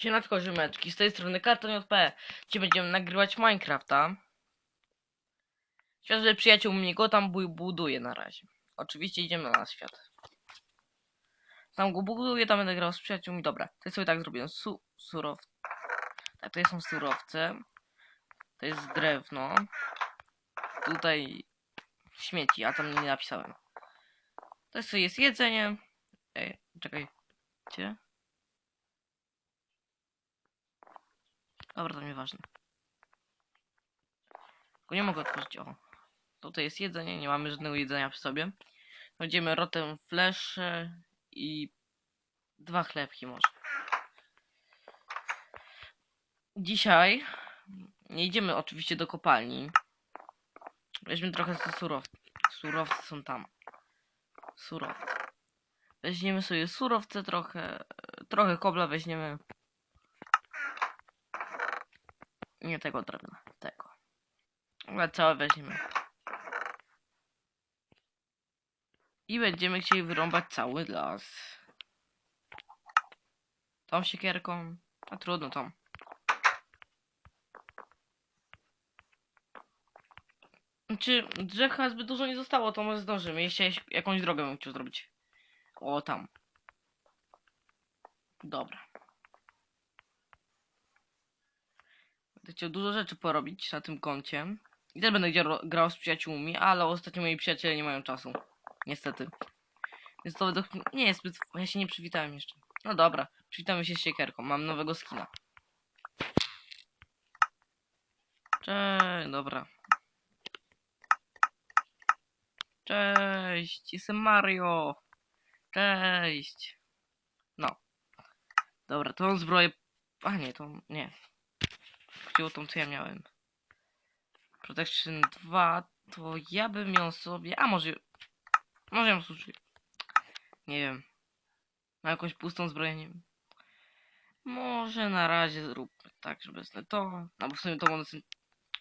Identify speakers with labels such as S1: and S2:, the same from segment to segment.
S1: Siemanko Rzymeczki, z tej strony Karton.pl Gdzie będziemy nagrywać Minecrafta. Świat, że przyjaciół mnie go tam bu- buduje na razie. Oczywiście idziemy na świat. Tam go buduję, tam będę grał z przyjaciółmi. Dobra, to sobie tak zrobiłem Su surow... Tak, to są surowce. To jest drewno. Tutaj śmieci, a tam nie napisałem. To jest, jest jedzenie. Ej, czekaj Dobra, to nieważne. Tylko nie mogę otworzyć. O. Tutaj jest jedzenie, nie mamy żadnego jedzenia przy sobie. Będziemy rotem flesze i dwa chlebki może. Dzisiaj nie idziemy oczywiście do kopalni. Weźmy trochę z surow. Surowce są tam. Surowce. Weźmiemy sobie surowce trochę. Trochę kobla weźmiemy. Nie tego drewna, tego. Ale całe weźmiemy. I będziemy chcieli wyrąbać cały las. Tą siekierką. A trudno tą. Czy drzew chyba zbyt dużo nie zostało, to może zdążymy. Jeszcze jakąś drogę bym chciał zrobić. O, tam. Dobra. Będę dużo rzeczy porobić na tym koncie. I też będę grał z przyjaciółmi, ale ostatnio moi przyjaciele nie mają czasu. Niestety. Więc to według nie jest zbyt... Ja się nie przywitałem jeszcze. No dobra, przywitamy się z siekierką. Mam nowego skina. Cześć, dobra. Cześć, jestem Mario. Cześć. No. Dobra, tą zbroję... A nie, to nie. Chodziło tą, co ja miałem. Protection 2, to ja bym ją sobie... A może... Może ją służy. Nie wiem. Ma jakąś pustą zbroję. Może na razie zróbmy tak, żeby to. No bo w sumie to są...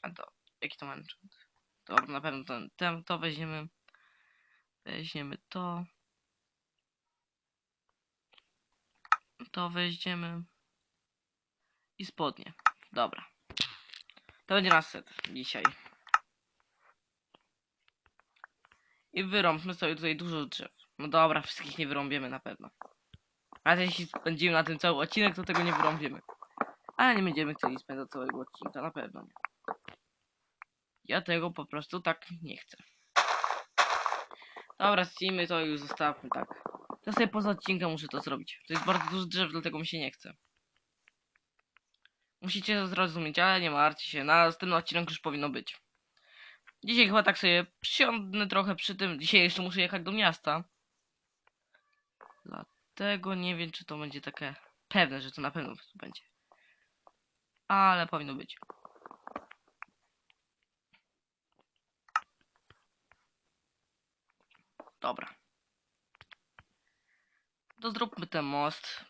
S1: A to... Jaki to enchant? Dobra, na pewno ten, ten, to weźmiemy. Weźmiemy to. To weźmiemy. I spodnie. Dobra. To będzie nasz set dzisiaj. I wyrąbmy sobie tutaj dużo drzew. No dobra, wszystkich nie wyrąbiemy na pewno. Ale jeśli spędzimy na tym cały odcinek, to tego nie wyrąbiemy. Ale nie będziemy chcieli spędzać całego odcinka, na pewno nie. Ja tego po prostu tak nie chcę. Dobra, Steamy to już zostawmy tak. To sobie poza odcinkiem muszę to zrobić. To jest bardzo dużo drzew, dlatego mi się nie chce. Musicie to zrozumieć, ale nie martwcie się, na następny odcinek już powinno być. Dzisiaj chyba tak sobie przysiądę trochę przy tym. Dzisiaj jeszcze muszę jechać do miasta. Dlatego nie wiem, czy to będzie takie pewne, że to na pewno będzie. Ale powinno być. Dobra. To zróbmy ten most.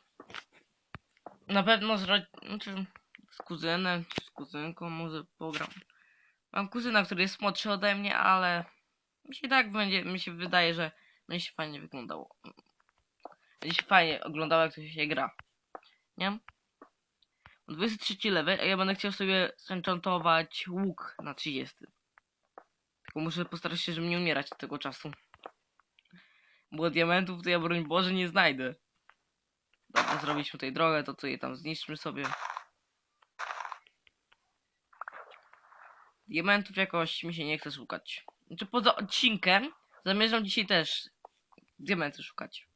S1: Na pewno z, ro... znaczy, kuzynem, czy z kuzynką może pogram. Mam kuzyna, który jest młodszy ode mnie, ale mi się tak będzie, mi się wydaje, że będzie się fajnie wyglądało. Będzie się fajnie oglądało, jak to się gra. Nie? Mam 23 level, a ja będę chciał sobie zenchantować łuk na 30. Tylko muszę postarać się, żeby nie umierać od tego czasu. Bo diamentów to ja broń Boże nie znajdę. Dobra, zrobiliśmy tutaj drogę, to tutaj tam zniszczmy sobie. Diamentów jakoś mi się nie chce szukać. Znaczy poza odcinkiem zamierzam dzisiaj też diamenty szukać.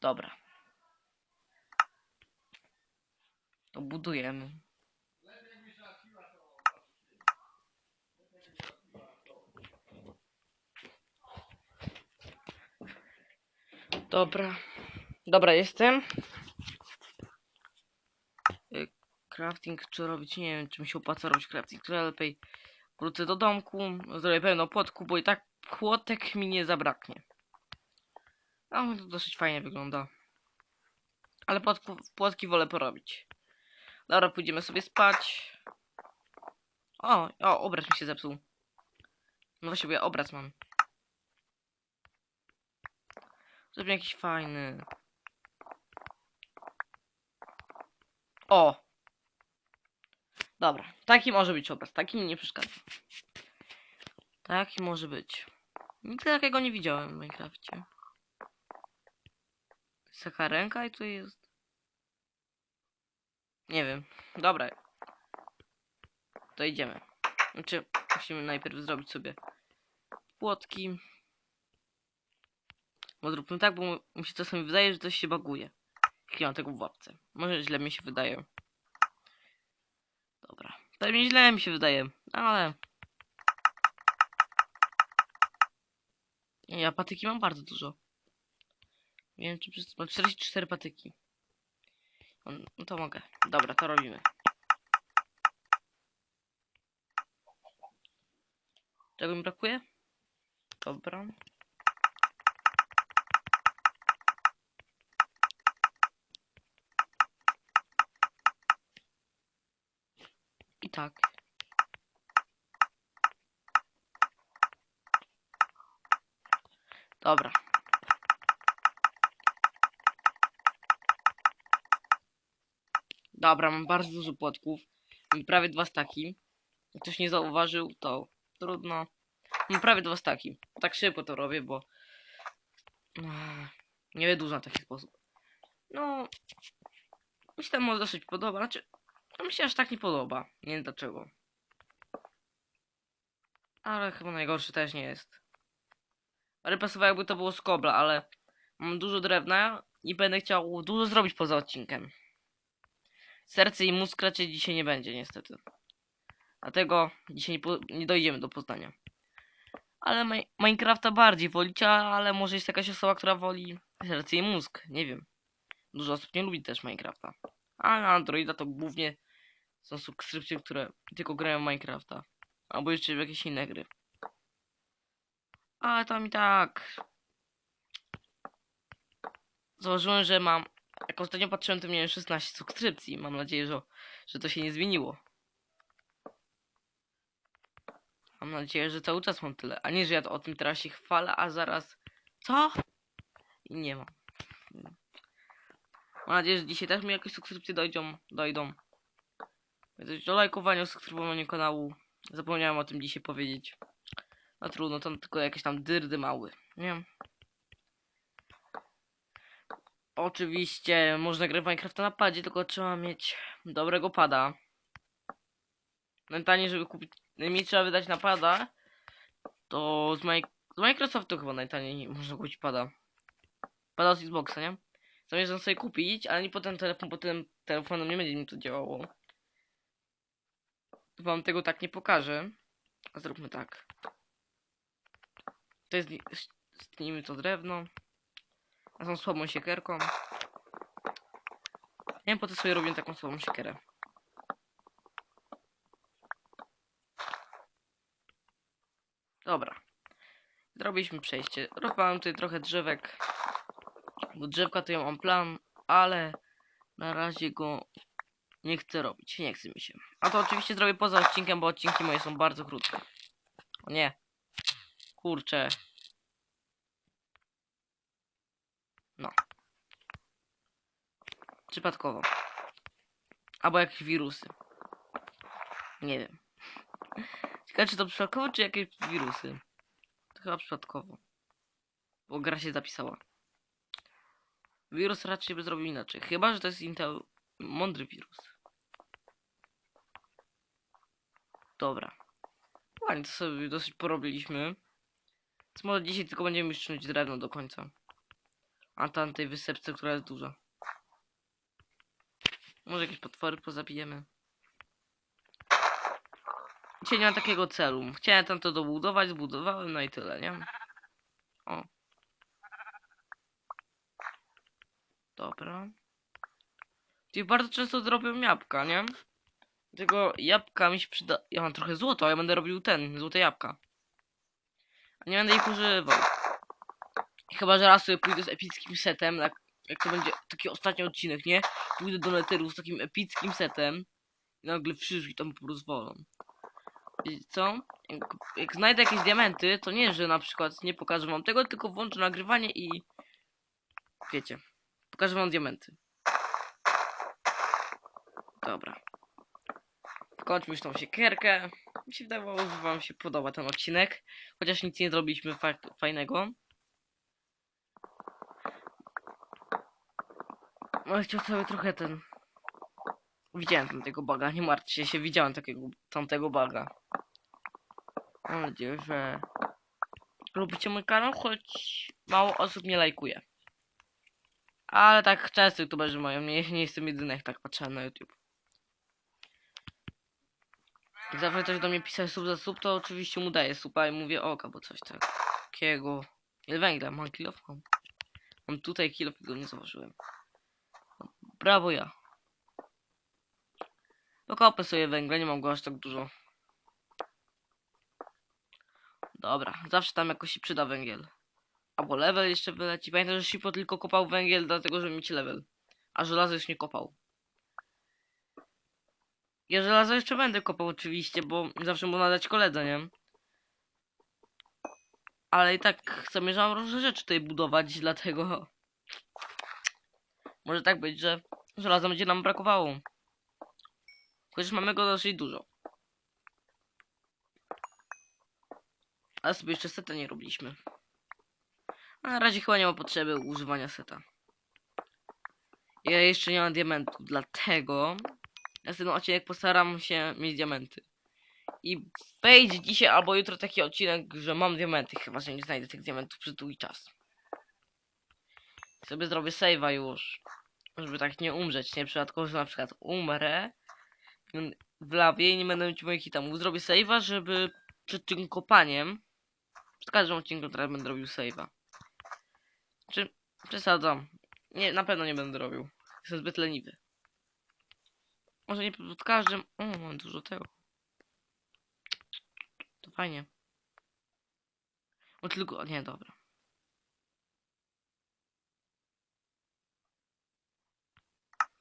S1: Dobra. To budujemy. Dobra. Dobra, jestem. Crafting czy robić? Nie wiem, czy mi się opłaca robić crafting. Czy lepiej wrócę do domku, zrobię pełno płotku, bo i tak płotek mi nie zabraknie. No, to dosyć fajnie wygląda. Ale płotku, płotki wolę porobić. Dobra, pójdziemy sobie spać. O, o, obraz mi się zepsuł. No właśnie, bo ja obraz mam. Zrobię jakiś fajny. O! Dobra, taki może być obraz, taki mi nie przeszkadza. Taki może być. Nigdy takiego nie widziałem w Minecrafcie. Jest taka ręka i tu jest... Nie wiem. Dobra. To idziemy. Znaczy, musimy najpierw zrobić sobie płotki. Bo zróbmy tak, bo mi się czasami wydaje, że coś się baguje. Jak mam tego w łapce. Może źle mi się wydaje. Dobra. Pewnie źle mi się wydaje, ale... Ja patyki mam bardzo dużo. Nie wiem, czy przez... Mam 44 patyki. No to mogę. Dobra, to robimy. Czego mi brakuje? Dobra. I tak. Dobra. Dobra, mam bardzo dużo płotków. Mam prawie dwa staki. Jak ktoś nie zauważył, to trudno. Mam prawie dwa staki. Tak szybko to robię, bo... Nie wydłużam w taki sposób. No... Mi się tam może dosyć podoba. Znaczy... No mi się aż tak nie podoba. Nie wiem dlaczego. Ale chyba najgorszy też nie jest. Ale pasowało jakby to było z kobla, ale... Mam dużo drewna i będę chciał dużo zrobić poza odcinkiem. Serce i mózg raczej dzisiaj nie będzie, niestety. Dlatego dzisiaj nie, nie dojdziemy do Poznania. Ale Mi- Minecrafta bardziej wolicie, ale może jest jakaś osoba, która woli serce i mózg. Nie wiem. Dużo osób nie lubi też Minecrafta. A na Androida to głównie są subskrypcje, które tylko grają w Minecrafta. Albo jeszcze w jakieś inne gry. Ale tam i tak. Założyłem, że mam. Jak ostatnio patrzyłem, to miałem 16 subskrypcji. Mam nadzieję, że, że to się nie zmieniło. Mam nadzieję, że cały czas mam tyle. A nie, że ja o tym teraz się chwalę, a zaraz. Co? I nie mam. Mam nadzieję, że dzisiaj też mi jakieś subskrypcje dojdą. dojdą. Pamiętajcie o lajkowaniu, subskrybowaniu kanału. Zapomniałem o tym dzisiaj powiedzieć. No trudno, to tylko jakieś tam dyrdy mały. Nie. Oczywiście można grać w Minecrafta na padzie, tylko trzeba mieć dobrego pada. Najtaniej, żeby kupić... Mi trzeba wydać na pada, to z, Mi- z Microsoftu chyba najtaniej można kupić pada. Pada z Xboxa, nie? Zamierzam sobie kupić, ale nie potem telefon, bo tym telefonem nie będzie mi to działało. Wam tego tak nie pokażę. A zróbmy tak. To jest... To drewno. A są słabą siekierką. Nie wiem po co sobie robię taką słabą siekierę. Dobra. Zrobiliśmy przejście. Rozwałem tutaj trochę drzewek. Do drzewka to ja mam plan, ale na razie go nie chcę robić. Nie chce mi się. A to oczywiście zrobię poza odcinkiem, bo odcinki moje są bardzo krótkie. O nie. Kurczę. No. Przypadkowo. Albo jakieś wirusy. Nie wiem. Ciekawe czy to przypadkowo, czy jakieś wirusy. To chyba przypadkowo. Bo gra się zapisała. Wirus raczej by zrobił inaczej. Chyba, że to jest Intel mądry wirus. Dobra. Ładnie to sobie dosyć porobiliśmy. Więc może dzisiaj tylko będziemy już drewno do końca. A tamtej wysepce, która jest duża. Może jakieś potwory pozabijemy. Dzisiaj nie mam takiego celu. Chciałem tam to dobudować, zbudowałem, no i tyle, nie? O. Dobra. Czyli bardzo często zrobią jabłka, nie? Tego jabłka mi się przyda... Ja mam trochę złota, ja będę robił ten, złote jabłka. A nie będę ich używał. Chyba, że raz sobie pójdę z epickim setem, jak, jak to będzie taki ostatni odcinek, nie? Pójdę do Netheru z takim epickim setem i nagle wszystkich tam porozwolą. Wiecie co? Jak, jak znajdę jakieś diamenty, to nie, że na przykład nie pokażę wam tego, tylko włączę nagrywanie i wiecie, pokażę wam diamenty. Dobra. Kończmy już tą siekierkę. Mi się wydawało, że wam się podoba ten odcinek. Chociaż nic nie zrobiliśmy fa fajnego. Ale chciał sobie trochę ten... Widziałem tamtego baga, nie martwcie się, widziałem takiego tamtego baga. Mam nadzieję, że lubicie mój kanał, choć mało osób mnie lajkuje. Ale tak często youtuberzy mają, nie, nie jestem jedyny, jak tak patrzę na YouTube. Zawsze ktoś do mnie pisał sub za sub, to oczywiście mu daję suba i mówię ok, albo coś takiego. Ile węgla? Mam kilof? Mam. Mam tutaj kilof i go nie zauważyłem. Brawo ja. Dokopę sobie węgla, nie mam go aż tak dużo. Dobra, zawsze tam jakoś się przyda węgiel. Albo level jeszcze wyleci. Pamiętam, że Shipo tylko kopał węgiel dlatego, żeby mieć level. A żelazo już nie kopał. Ja żelazo jeszcze będę kopał oczywiście, bo zawsze można dać koledze, nie? Ale i tak zamierzam różne rzeczy tutaj budować, dlatego... Może tak być, że żelaza będzie nam brakowało. Chociaż mamy go dosyć dużo. Ale sobie jeszcze seta nie robiliśmy. A na razie chyba nie ma potrzeby używania seta. Ja jeszcze nie mam diamentów, dlatego następny odcinek postaram się mieć diamenty. I wejdzie dzisiaj albo jutro taki odcinek, że mam diamenty, chyba że nie znajdę tych diamentów przez długi czas. Sobie zrobię save'a już. Żeby tak nie umrzeć, nie przypadkowo, że na przykład umrę w lawie i nie będę mieć moich itemów. Zrobię save'a, żeby przed tym kopaniem przed każdym odcinku teraz będę robił save'a. Czy przesadzam? Nie, na pewno nie będę robił. Jestem zbyt leniwy. Może nie pod każdym. O, mam dużo tego. To fajnie. O tylko. Nie, dobra.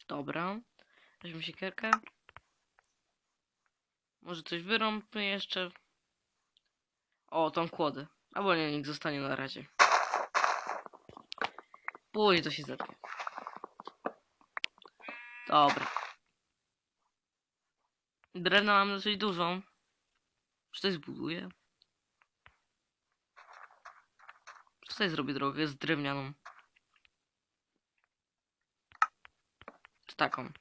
S1: Dobra. Weźmy siekierkę. Może coś wyrąbmy jeszcze. O, tą kłodę. Albo nie, niech zostanie na razie. Później to się zepnie. Dobra. Drewna mam dosyć dużą. Czy coś zbuduję? Czy tutaj zrobię drogę z drewnianą? Czy taką?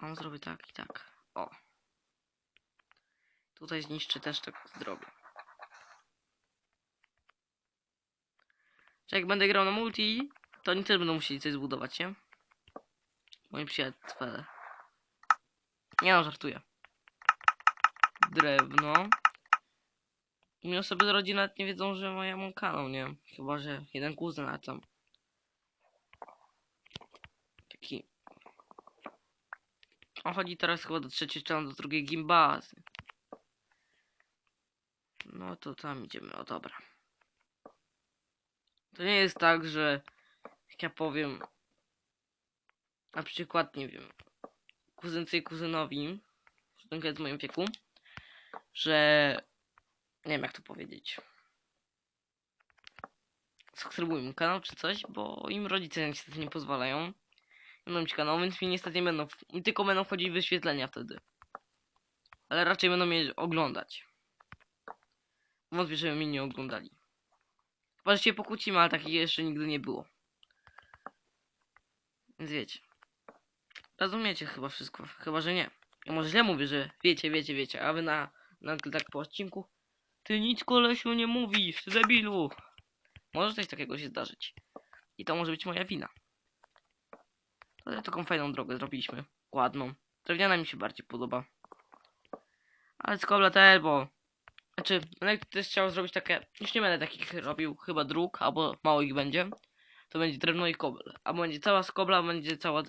S1: Tam zrobię tak i tak. O. Tutaj zniszczę też tak zrobię. Czy jak będę grał na multi, to oni też będą musieli coś zbudować, nie? Moi przyjaciele. Nie no, żartuję. Drewno. I osoby z rodziny nawet nie wiedzą, że ja mam kanał, nie? Chyba, że jeden kuzyn, a tam. Taki on chodzi teraz chyba do trzeciej strony, do drugiej gimbazy. No to tam idziemy, o dobra. To nie jest tak, że jak ja powiem na przykład, nie wiem, kuzynce i kuzynowi, kuzynka w moim wieku, że nie wiem jak to powiedzieć. Subskrybuj mój kanał czy coś, bo im rodzice niestety nie pozwalają będą mieć kanał, więc mi niestety nie będą, mi tylko będą wchodzić wyświetlenia wtedy. Ale raczej będą mnie oglądać. Wątpię, żeby mnie nie oglądali. Chyba, że się pokłócimy, ale takich jeszcze nigdy nie było. Więc wiecie. Rozumiecie chyba wszystko, chyba, że nie. Ja może źle mówię, że wiecie, wiecie, wiecie, a wy na, na tak po odcinku Ty nic kolesiu nie mówisz, ty debilu. Może coś takiego się zdarzyć. I to może być moja wina. Ale taką fajną drogę zrobiliśmy. Ładną. Drewniana mi się bardziej podoba. Ale z kobla też, bo... Znaczy, będę też chciał zrobić takie... Już nie będę takich robił chyba dróg, albo mało ich będzie. To będzie drewno i kobel. A będzie cała z kobla, będzie cała